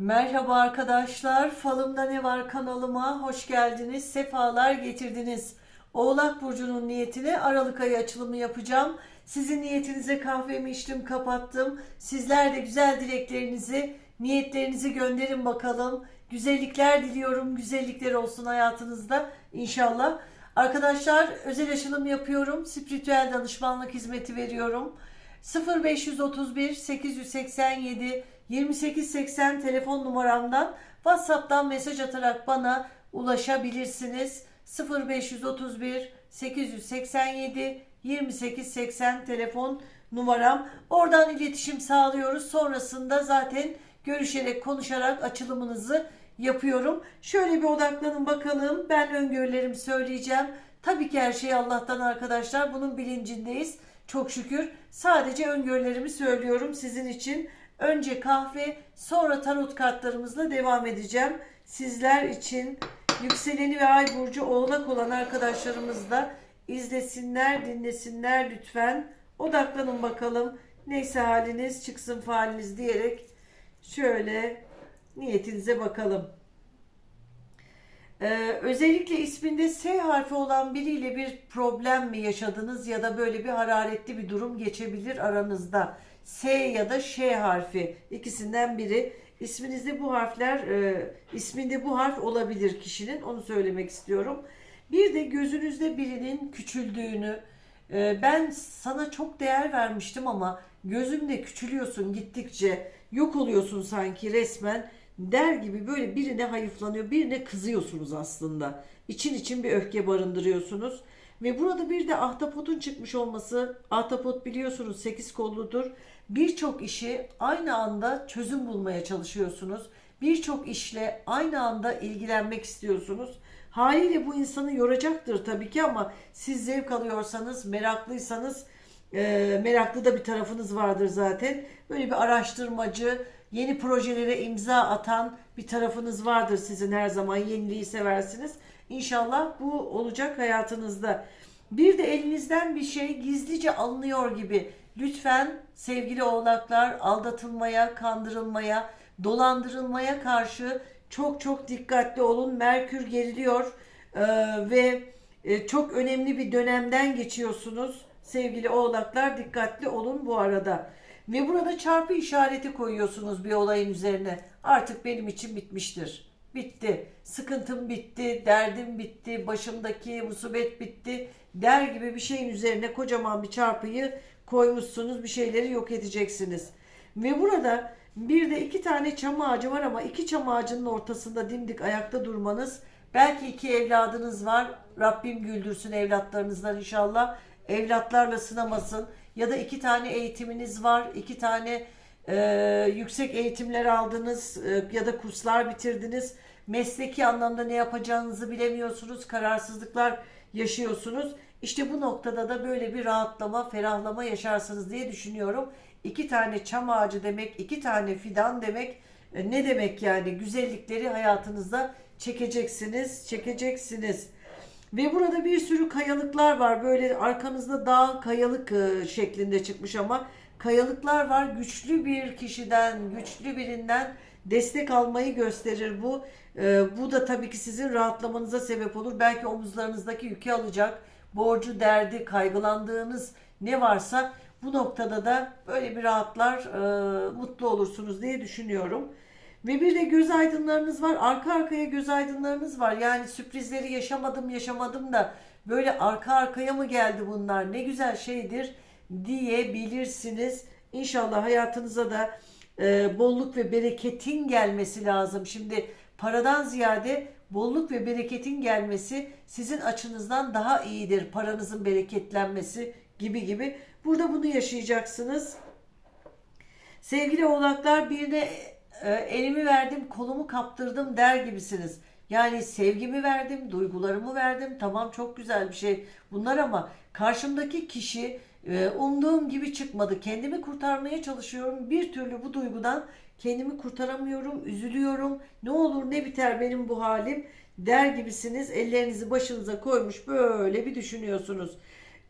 Merhaba arkadaşlar, Falımda Ne Var kanalıma hoş geldiniz, sefalar getirdiniz. Oğlak Burcu'nun niyetine Aralık ayı açılımı yapacağım. Sizin niyetinize kahvemi içtim, kapattım. Sizler de güzel dileklerinizi, niyetlerinizi gönderin bakalım. Güzellikler diliyorum, güzellikler olsun hayatınızda inşallah. Arkadaşlar özel açılım yapıyorum, spiritüel danışmanlık hizmeti veriyorum. 0531 887 2880 telefon numaramdan WhatsApp'tan mesaj atarak bana ulaşabilirsiniz. 0531 887 2880 telefon numaram. Oradan iletişim sağlıyoruz. Sonrasında zaten görüşerek, konuşarak açılımınızı yapıyorum. Şöyle bir odaklanın bakalım. Ben öngörülerimi söyleyeceğim. Tabii ki her şey Allah'tan arkadaşlar. Bunun bilincindeyiz. Çok şükür. Sadece öngörülerimi söylüyorum sizin için. Önce kahve, sonra tarot kartlarımızla devam edeceğim. Sizler için yükseleni ve ay burcu oğlak olan arkadaşlarımız da izlesinler, dinlesinler lütfen. Odaklanın bakalım. Neyse haliniz çıksın faliniz diyerek şöyle niyetinize bakalım. Ee, özellikle isminde S harfi olan biriyle bir problem mi yaşadınız ya da böyle bir hararetli bir durum geçebilir aranızda. S ya da Ş harfi ikisinden biri. İsminizde bu harfler, e, isminde bu harf olabilir kişinin. Onu söylemek istiyorum. Bir de gözünüzde birinin küçüldüğünü, e, ben sana çok değer vermiştim ama gözümde küçülüyorsun gittikçe, yok oluyorsun sanki resmen der gibi böyle birine hayıflanıyor, birine kızıyorsunuz aslında. İçin için bir öfke barındırıyorsunuz. Ve burada bir de ahtapotun çıkmış olması, ahtapot biliyorsunuz 8 kolludur. Birçok işi aynı anda çözüm bulmaya çalışıyorsunuz. Birçok işle aynı anda ilgilenmek istiyorsunuz. Haliyle bu insanı yoracaktır tabii ki ama siz zevk alıyorsanız, meraklıysanız, e, meraklı da bir tarafınız vardır zaten. Böyle bir araştırmacı, yeni projelere imza atan bir tarafınız vardır sizin her zaman. Yeniliği seversiniz. İnşallah bu olacak hayatınızda. Bir de elinizden bir şey gizlice alınıyor gibi. Lütfen sevgili oğlaklar aldatılmaya, kandırılmaya, dolandırılmaya karşı çok çok dikkatli olun. Merkür geriliyor ee, ve e, çok önemli bir dönemden geçiyorsunuz. Sevgili oğlaklar dikkatli olun bu arada. Ve burada çarpı işareti koyuyorsunuz bir olayın üzerine. Artık benim için bitmiştir. Bitti. Sıkıntım bitti, derdim bitti, başımdaki musibet bitti der gibi bir şeyin üzerine kocaman bir çarpıyı koymuşsunuz. Bir şeyleri yok edeceksiniz. Ve burada bir de iki tane çam ağacı var ama iki çam ağacının ortasında dimdik ayakta durmanız. Belki iki evladınız var. Rabbim güldürsün evlatlarınızdan inşallah. Evlatlarla sınamasın. Ya da iki tane eğitiminiz var. iki tane e, yüksek eğitimler aldınız e, ya da kurslar bitirdiniz. Mesleki anlamda ne yapacağınızı bilemiyorsunuz. Kararsızlıklar yaşıyorsunuz. İşte bu noktada da böyle bir rahatlama, ferahlama yaşarsınız diye düşünüyorum. İki tane çam ağacı demek, iki tane fidan demek e, ne demek yani? Güzellikleri hayatınızda çekeceksiniz, çekeceksiniz. Ve burada bir sürü kayalıklar var. Böyle arkanızda dağ kayalık e, şeklinde çıkmış ama kayalıklar var. Güçlü bir kişiden, güçlü birinden destek almayı gösterir bu. E, bu da tabii ki sizin rahatlamanıza sebep olur. Belki omuzlarınızdaki yükü alacak. Borcu, derdi, kaygılandığınız ne varsa bu noktada da böyle bir rahatlar, e, mutlu olursunuz diye düşünüyorum. Ve bir de göz aydınlarınız var. Arka arkaya göz aydınlarınız var. Yani sürprizleri yaşamadım yaşamadım da böyle arka arkaya mı geldi bunlar? Ne güzel şeydir diyebilirsiniz. İnşallah hayatınıza da e, bolluk ve bereketin gelmesi lazım. Şimdi paradan ziyade bolluk ve bereketin gelmesi sizin açınızdan daha iyidir. Paranızın bereketlenmesi gibi gibi. Burada bunu yaşayacaksınız. Sevgili oğlaklar birine e, elimi verdim, kolumu kaptırdım der gibisiniz. Yani sevgimi verdim, duygularımı verdim. Tamam çok güzel bir şey bunlar ama karşımdaki kişi umduğum gibi çıkmadı. Kendimi kurtarmaya çalışıyorum. Bir türlü bu duygudan kendimi kurtaramıyorum, üzülüyorum. Ne olur ne biter benim bu halim der gibisiniz. Ellerinizi başınıza koymuş böyle bir düşünüyorsunuz.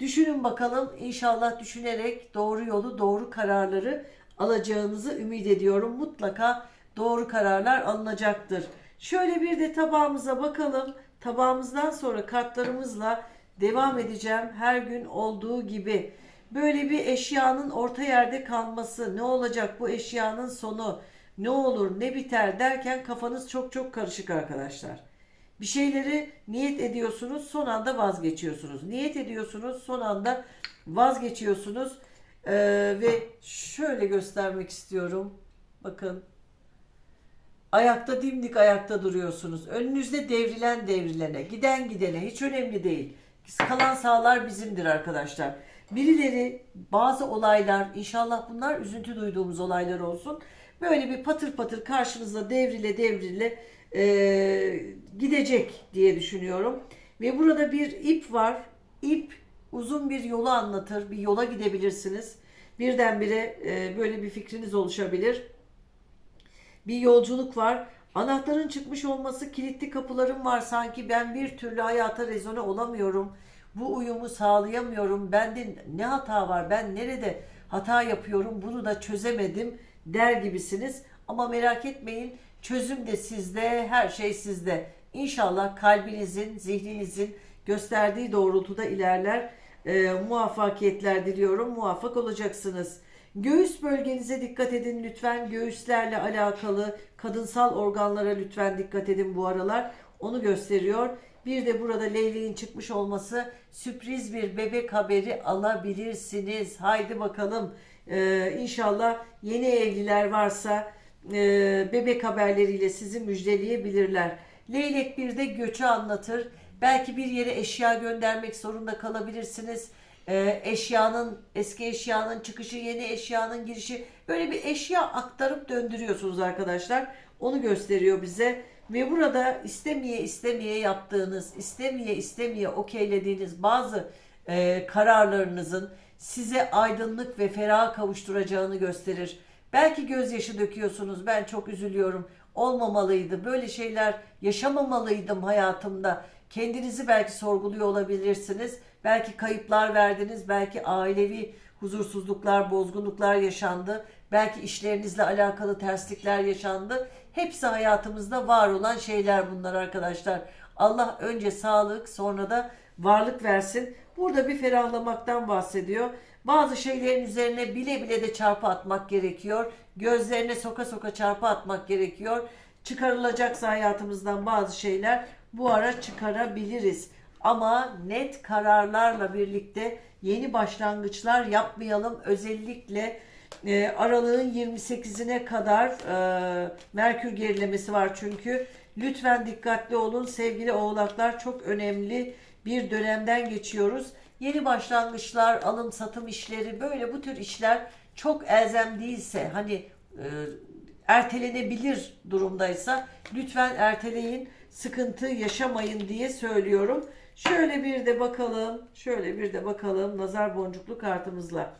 Düşünün bakalım inşallah düşünerek doğru yolu, doğru kararları alacağınızı ümit ediyorum. Mutlaka doğru kararlar alınacaktır. Şöyle bir de tabağımıza bakalım. Tabağımızdan sonra kartlarımızla devam edeceğim. Her gün olduğu gibi. Böyle bir eşyanın orta yerde kalması, ne olacak bu eşyanın sonu, ne olur ne biter derken kafanız çok çok karışık arkadaşlar. Bir şeyleri niyet ediyorsunuz, son anda vazgeçiyorsunuz. Niyet ediyorsunuz, son anda vazgeçiyorsunuz. Ee, ve şöyle göstermek istiyorum. Bakın. Ayakta dimdik ayakta duruyorsunuz. Önünüzde devrilen devrilene, giden gidene hiç önemli değil. Kalan sağlar bizimdir arkadaşlar. Birileri bazı olaylar inşallah bunlar üzüntü duyduğumuz olaylar olsun. Böyle bir patır patır karşınızda devrile devrile e, gidecek diye düşünüyorum. Ve burada bir ip var. İp uzun bir yolu anlatır. Bir yola gidebilirsiniz. Birdenbire e, böyle bir fikriniz oluşabilir bir yolculuk var. Anahtarın çıkmış olması, kilitli kapılarım var sanki ben bir türlü hayata rezone olamıyorum. Bu uyumu sağlayamıyorum. Bende ne hata var? Ben nerede hata yapıyorum? Bunu da çözemedim der gibisiniz. Ama merak etmeyin. Çözüm de sizde, her şey sizde. İnşallah kalbinizin, zihninizin gösterdiği doğrultuda ilerler. Ee, muvaffakiyetler diliyorum. Muvaffak olacaksınız. Göğüs bölgenize dikkat edin lütfen. Göğüslerle alakalı kadınsal organlara lütfen dikkat edin bu aralar. Onu gösteriyor. Bir de burada leyleğin çıkmış olması sürpriz bir bebek haberi alabilirsiniz. Haydi bakalım. Ee, inşallah yeni evliler varsa e, bebek haberleriyle sizi müjdeleyebilirler. Leylek bir de göçü anlatır. Belki bir yere eşya göndermek zorunda kalabilirsiniz e, eşyanın eski eşyanın çıkışı yeni eşyanın girişi böyle bir eşya aktarıp döndürüyorsunuz arkadaşlar onu gösteriyor bize ve burada istemeye istemeye yaptığınız istemeye istemeye okeylediğiniz bazı e, kararlarınızın size aydınlık ve ferah kavuşturacağını gösterir. Belki gözyaşı döküyorsunuz. Ben çok üzülüyorum. Olmamalıydı. Böyle şeyler yaşamamalıydım hayatımda. Kendinizi belki sorguluyor olabilirsiniz. Belki kayıplar verdiniz. Belki ailevi huzursuzluklar, bozgunluklar yaşandı. Belki işlerinizle alakalı terslikler yaşandı. Hepsi hayatımızda var olan şeyler bunlar arkadaşlar. Allah önce sağlık sonra da varlık versin. Burada bir ferahlamaktan bahsediyor. Bazı şeylerin üzerine bile bile de çarpı atmak gerekiyor. Gözlerine soka soka çarpı atmak gerekiyor. Çıkarılacaksa hayatımızdan bazı şeyler bu ara çıkarabiliriz. Ama net kararlarla birlikte yeni başlangıçlar yapmayalım. Özellikle e, aralığın 28'ine kadar e, Merkür gerilemesi var çünkü. Lütfen dikkatli olun sevgili oğlaklar çok önemli bir dönemden geçiyoruz. Yeni başlangıçlar, alım satım işleri böyle bu tür işler çok elzem değilse hani e, ertelenebilir durumdaysa lütfen erteleyin sıkıntı yaşamayın diye söylüyorum. Şöyle bir de bakalım. Şöyle bir de bakalım nazar boncuklu kartımızla.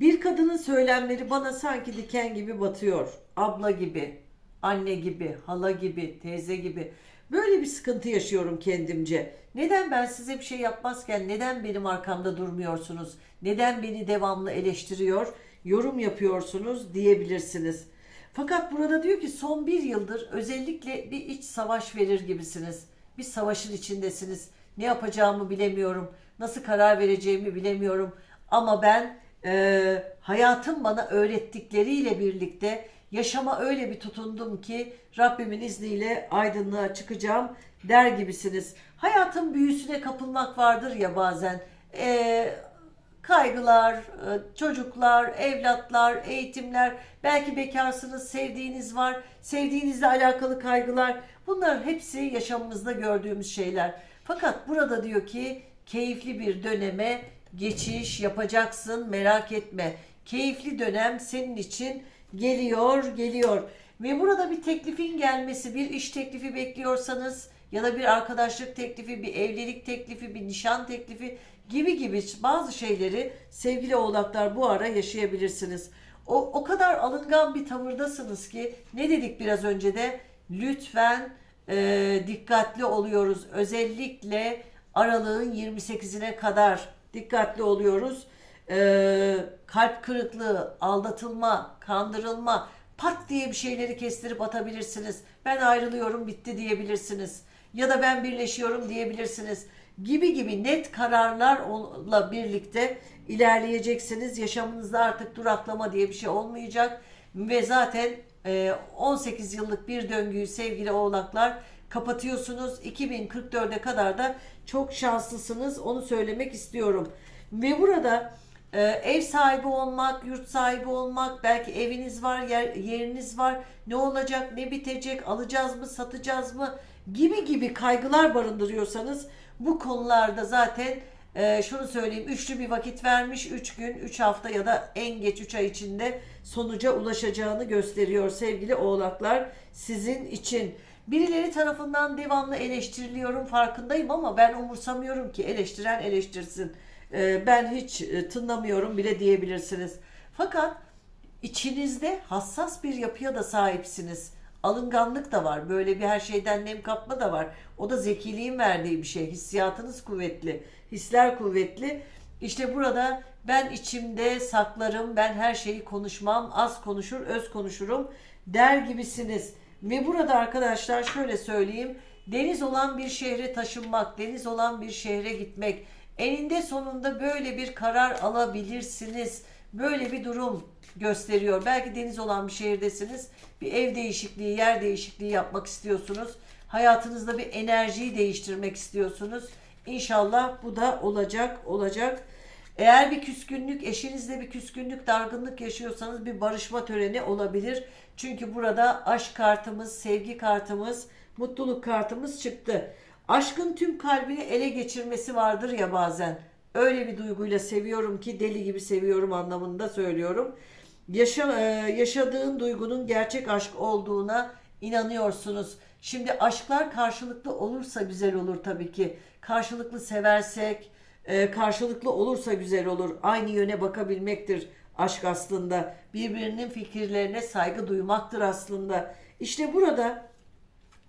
Bir kadının söylemleri bana sanki diken gibi batıyor. Abla gibi, anne gibi, hala gibi, teyze gibi. Böyle bir sıkıntı yaşıyorum kendimce. Neden ben size bir şey yapmazken neden benim arkamda durmuyorsunuz? Neden beni devamlı eleştiriyor, yorum yapıyorsunuz diyebilirsiniz. Fakat burada diyor ki son bir yıldır özellikle bir iç savaş verir gibisiniz. Bir savaşın içindesiniz. Ne yapacağımı bilemiyorum. Nasıl karar vereceğimi bilemiyorum. Ama ben e, hayatım bana öğrettikleriyle birlikte yaşama öyle bir tutundum ki Rabbimin izniyle aydınlığa çıkacağım der gibisiniz. Hayatın büyüsüne kapılmak vardır ya bazen. E, kaygılar, e, çocuklar, evlatlar, eğitimler, belki bekarsınız, sevdiğiniz var, sevdiğinizle alakalı kaygılar. Bunlar hepsi yaşamımızda gördüğümüz şeyler. Fakat burada diyor ki keyifli bir döneme geçiş yapacaksın merak etme. Keyifli dönem senin için geliyor, geliyor. Ve burada bir teklifin gelmesi, bir iş teklifi bekliyorsanız ya da bir arkadaşlık teklifi, bir evlilik teklifi, bir nişan teklifi gibi gibi bazı şeyleri sevgili oğlaklar bu ara yaşayabilirsiniz. O, o kadar alıngan bir tavırdasınız ki ne dedik biraz önce de lütfen e, dikkatli oluyoruz. Özellikle aralığın 28'ine kadar dikkatli oluyoruz. E, kalp kırıklığı, aldatılma, kandırılma, pat diye bir şeyleri kestirip atabilirsiniz. Ben ayrılıyorum bitti diyebilirsiniz. Ya da ben birleşiyorum diyebilirsiniz. Gibi gibi net kararlarla birlikte ilerleyeceksiniz. Yaşamınızda artık duraklama diye bir şey olmayacak. Ve zaten 18 yıllık bir döngüyü sevgili oğlaklar kapatıyorsunuz. 2044'e kadar da çok şanslısınız. Onu söylemek istiyorum. Ve burada e, ev sahibi olmak, yurt sahibi olmak, belki eviniz var, yer, yeriniz var. Ne olacak, ne bitecek, alacağız mı, satacağız mı gibi gibi kaygılar barındırıyorsanız bu konularda zaten e, şunu söyleyeyim üçlü bir vakit vermiş 3 gün 3 hafta ya da en geç 3 ay içinde sonuca ulaşacağını gösteriyor sevgili oğlaklar sizin için. Birileri tarafından devamlı eleştiriliyorum farkındayım ama ben umursamıyorum ki eleştiren eleştirsin. E, ben hiç e, tınlamıyorum bile diyebilirsiniz. Fakat içinizde hassas bir yapıya da sahipsiniz. Alınganlık da var. Böyle bir her şeyden nem kapma da var. O da zekiliğin verdiği bir şey. Hissiyatınız kuvvetli. Hisler kuvvetli. İşte burada ben içimde saklarım. Ben her şeyi konuşmam. Az konuşur, öz konuşurum der gibisiniz. Ve burada arkadaşlar şöyle söyleyeyim. Deniz olan bir şehre taşınmak, deniz olan bir şehre gitmek. Eninde sonunda böyle bir karar alabilirsiniz. Böyle bir durum gösteriyor. Belki deniz olan bir şehirdesiniz. Bir ev değişikliği, yer değişikliği yapmak istiyorsunuz. Hayatınızda bir enerjiyi değiştirmek istiyorsunuz. İnşallah bu da olacak, olacak. Eğer bir küskünlük, eşinizle bir küskünlük, dargınlık yaşıyorsanız bir barışma töreni olabilir. Çünkü burada aşk kartımız, sevgi kartımız, mutluluk kartımız çıktı. Aşkın tüm kalbini ele geçirmesi vardır ya bazen. Öyle bir duyguyla seviyorum ki deli gibi seviyorum anlamında söylüyorum. Yaşa, e, yaşadığın duygunun gerçek aşk olduğuna inanıyorsunuz. Şimdi aşklar karşılıklı olursa güzel olur tabii ki. Karşılıklı seversek, e, karşılıklı olursa güzel olur. Aynı yöne bakabilmektir aşk aslında. Birbirinin fikirlerine saygı duymaktır aslında. İşte burada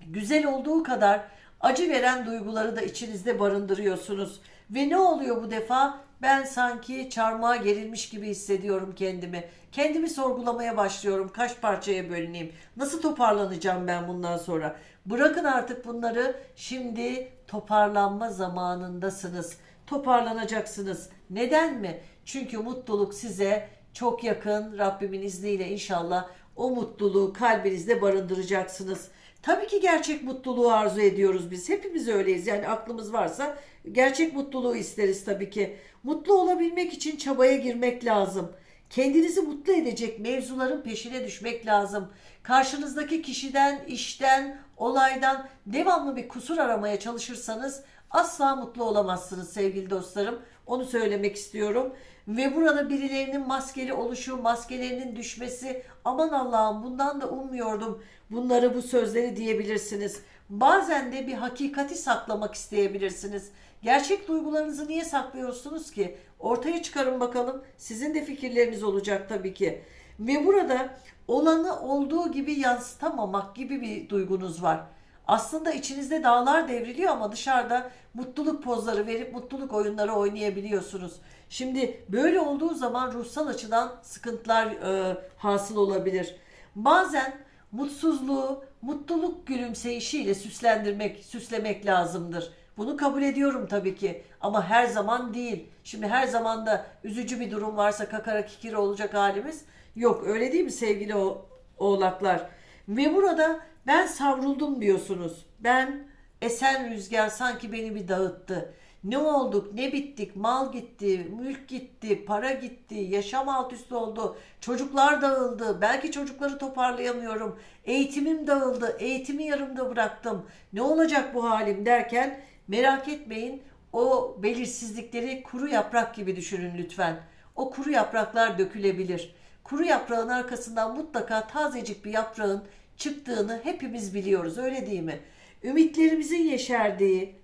güzel olduğu kadar acı veren duyguları da içinizde barındırıyorsunuz. Ve ne oluyor bu defa? Ben sanki çarmıha gerilmiş gibi hissediyorum kendimi. Kendimi sorgulamaya başlıyorum. Kaç parçaya bölüneyim? Nasıl toparlanacağım ben bundan sonra? Bırakın artık bunları. Şimdi toparlanma zamanındasınız. Toparlanacaksınız. Neden mi? Çünkü mutluluk size çok yakın. Rabbimin izniyle inşallah o mutluluğu kalbinizde barındıracaksınız. Tabii ki gerçek mutluluğu arzu ediyoruz biz. Hepimiz öyleyiz. Yani aklımız varsa gerçek mutluluğu isteriz tabii ki. Mutlu olabilmek için çabaya girmek lazım. Kendinizi mutlu edecek mevzuların peşine düşmek lazım. Karşınızdaki kişiden, işten, olaydan devamlı bir kusur aramaya çalışırsanız asla mutlu olamazsınız sevgili dostlarım. Onu söylemek istiyorum. Ve burada birilerinin maskeli oluşu, maskelerinin düşmesi aman Allah'ım bundan da ummuyordum bunları bu sözleri diyebilirsiniz. Bazen de bir hakikati saklamak isteyebilirsiniz. Gerçek duygularınızı niye saklıyorsunuz ki? Ortaya çıkarın bakalım. Sizin de fikirleriniz olacak tabii ki. Ve burada olanı olduğu gibi yansıtamamak gibi bir duygunuz var. Aslında içinizde dağlar devriliyor ama dışarıda mutluluk pozları verip mutluluk oyunları oynayabiliyorsunuz. Şimdi böyle olduğu zaman ruhsal açıdan sıkıntılar e, hasıl olabilir. Bazen mutsuzluğu mutluluk gülümseyişiyle süslendirmek, süslemek lazımdır. Bunu kabul ediyorum tabii ki ama her zaman değil. Şimdi her zaman da üzücü bir durum varsa kakara kikiri olacak halimiz yok. Öyle değil mi sevgili o, oğlaklar? Ve burada ben savruldum diyorsunuz. Ben esen rüzgar sanki beni bir dağıttı. Ne olduk, ne bittik, mal gitti, mülk gitti, para gitti, yaşam alt üst oldu, çocuklar dağıldı, belki çocukları toparlayamıyorum, eğitimim dağıldı, eğitimi yarımda bıraktım, ne olacak bu halim derken merak etmeyin o belirsizlikleri kuru yaprak gibi düşünün lütfen. O kuru yapraklar dökülebilir. Kuru yaprağın arkasından mutlaka tazecik bir yaprağın çıktığını hepimiz biliyoruz öyle değil mi? Ümitlerimizin yeşerdiği,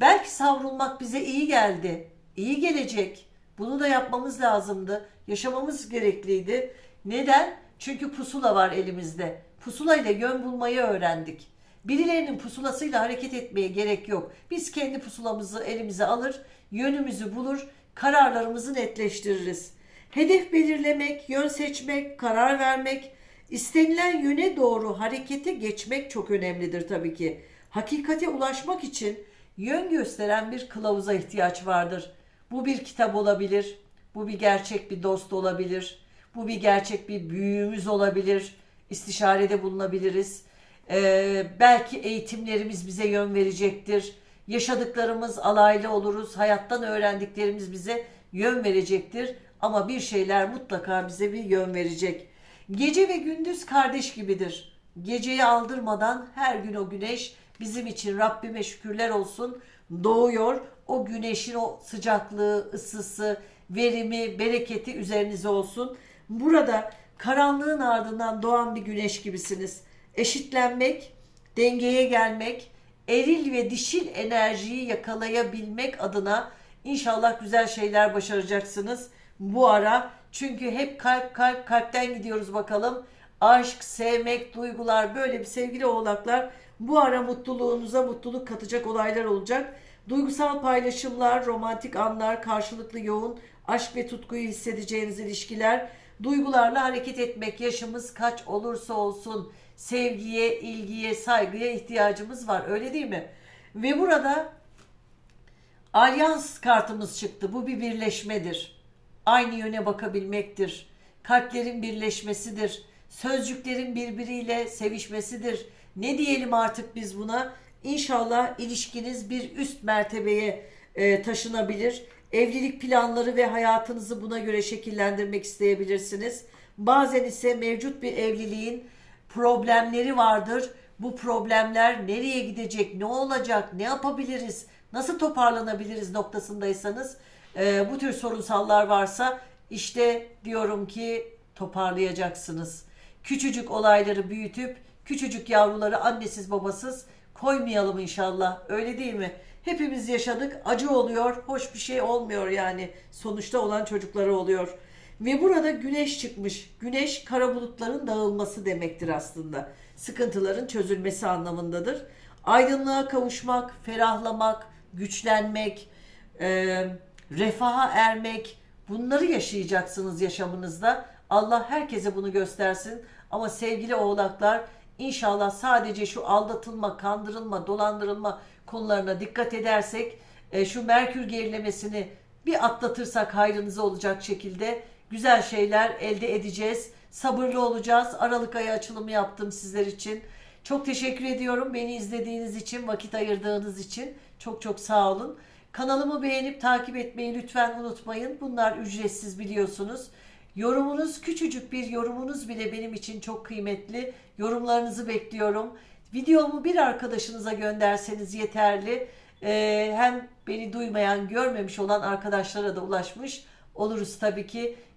belki savrulmak bize iyi geldi, iyi gelecek. Bunu da yapmamız lazımdı. Yaşamamız gerekliydi. Neden? Çünkü pusula var elimizde. Pusula ile yön bulmayı öğrendik. Birilerinin pusulasıyla hareket etmeye gerek yok. Biz kendi pusulamızı elimize alır, yönümüzü bulur, kararlarımızı netleştiririz. Hedef belirlemek, yön seçmek, karar vermek, İstenilen yöne doğru harekete geçmek çok önemlidir tabii ki. Hakikate ulaşmak için yön gösteren bir kılavuza ihtiyaç vardır. Bu bir kitap olabilir, bu bir gerçek bir dost olabilir, bu bir gerçek bir büyüğümüz olabilir, istişarede bulunabiliriz. Ee, belki eğitimlerimiz bize yön verecektir. Yaşadıklarımız alaylı oluruz, hayattan öğrendiklerimiz bize yön verecektir. Ama bir şeyler mutlaka bize bir yön verecek. Gece ve gündüz kardeş gibidir. Geceyi aldırmadan her gün o güneş bizim için Rabbime şükürler olsun doğuyor. O güneşin o sıcaklığı, ısısı, verimi, bereketi üzerinize olsun. Burada karanlığın ardından doğan bir güneş gibisiniz. Eşitlenmek, dengeye gelmek, eril ve dişil enerjiyi yakalayabilmek adına inşallah güzel şeyler başaracaksınız bu ara. Çünkü hep kalp kalp kalpten gidiyoruz bakalım. Aşk, sevmek, duygular böyle bir sevgili oğlaklar bu ara mutluluğunuza mutluluk katacak olaylar olacak. Duygusal paylaşımlar, romantik anlar, karşılıklı yoğun aşk ve tutkuyu hissedeceğiniz ilişkiler, duygularla hareket etmek yaşımız kaç olursa olsun sevgiye, ilgiye, saygıya ihtiyacımız var. Öyle değil mi? Ve burada alyans kartımız çıktı. Bu bir birleşmedir. Aynı yöne bakabilmektir. Kalplerin birleşmesidir. Sözcüklerin birbiriyle sevişmesidir. Ne diyelim artık biz buna? İnşallah ilişkiniz bir üst mertebeye e, taşınabilir. Evlilik planları ve hayatınızı buna göre şekillendirmek isteyebilirsiniz. Bazen ise mevcut bir evliliğin problemleri vardır. Bu problemler nereye gidecek, ne olacak, ne yapabiliriz, nasıl toparlanabiliriz noktasındaysanız e, bu tür sorunsallar varsa işte diyorum ki toparlayacaksınız. Küçücük olayları büyütüp küçücük yavruları annesiz babasız koymayalım inşallah. Öyle değil mi? Hepimiz yaşadık. Acı oluyor. Hoş bir şey olmuyor yani. Sonuçta olan çocuklara oluyor. Ve burada güneş çıkmış. Güneş kara bulutların dağılması demektir aslında. Sıkıntıların çözülmesi anlamındadır. Aydınlığa kavuşmak, ferahlamak, güçlenmek, e, refaha ermek bunları yaşayacaksınız yaşamınızda. Allah herkese bunu göstersin. Ama sevgili oğlaklar inşallah sadece şu aldatılma, kandırılma, dolandırılma konularına dikkat edersek e, şu Merkür gerilemesini bir atlatırsak hayrınıza olacak şekilde güzel şeyler elde edeceğiz. Sabırlı olacağız. Aralık ayı açılımı yaptım sizler için. Çok teşekkür ediyorum beni izlediğiniz için, vakit ayırdığınız için. Çok çok sağ olun. Kanalımı beğenip takip etmeyi lütfen unutmayın. Bunlar ücretsiz biliyorsunuz. Yorumunuz küçücük bir yorumunuz bile benim için çok kıymetli. Yorumlarınızı bekliyorum. Videomu bir arkadaşınıza gönderseniz yeterli. Ee, hem beni duymayan, görmemiş olan arkadaşlara da ulaşmış oluruz tabii ki.